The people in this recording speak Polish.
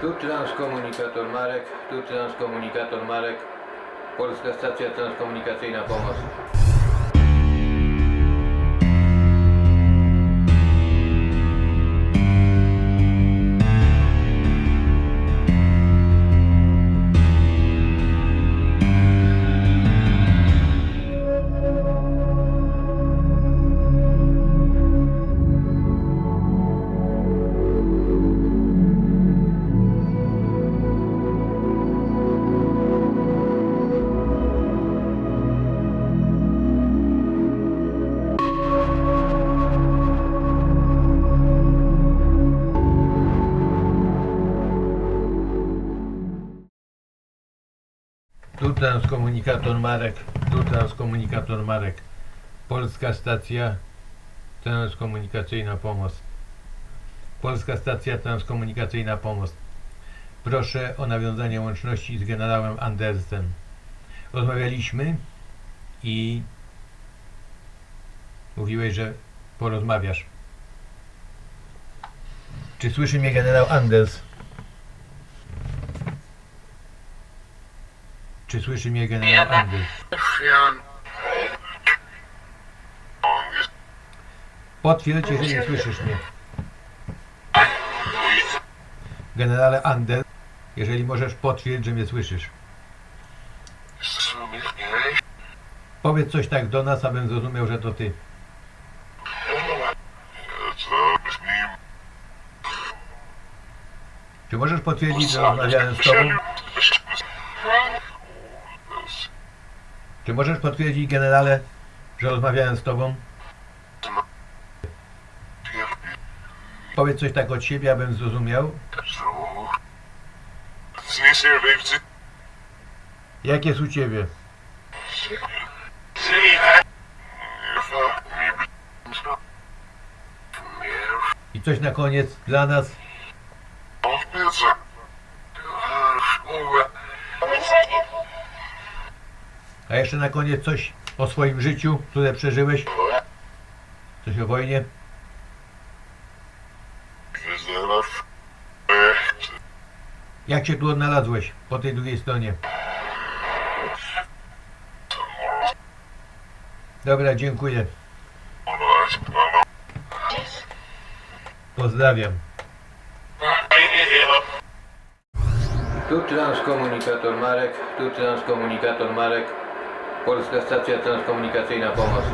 Tu transkomunikator Marek, tu transkomunikator Marek, Polska Stacja Transkomunikacyjna Pomoc. Tu transkomunikator Marek, tu transkomunikator Marek. Polska Stacja Transkomunikacyjna Pomoc. Polska Stacja Transkomunikacyjna Pomoc. Proszę o nawiązanie łączności z generałem Andersem. Rozmawialiśmy i mówiłeś, że porozmawiasz. Czy słyszy mnie generał Anders? Czy słyszy mnie generał Anders? Potwierdź, jeżeli nie słyszysz mnie. Generale Anders, jeżeli możesz potwierdź, że mnie słyszysz. Powiedz coś tak do nas, abym zrozumiał, że to ty. Czy możesz potwierdzić, że rozmawiałem z tobą? Czy możesz potwierdzić, generale, że rozmawiałem z tobą? Powiedz coś tak od siebie, abym zrozumiał. Jak jest u ciebie? I coś na koniec dla nas. A jeszcze na koniec coś o swoim życiu, które przeżyłeś. Coś o wojnie. Jak się tu odnalazłeś po tej drugiej stronie? Dobra, dziękuję. Pozdrawiam. Tu transkomunikator Marek, tu transkomunikator Marek, Polska Stacja Transkomunikacyjna Pomoc.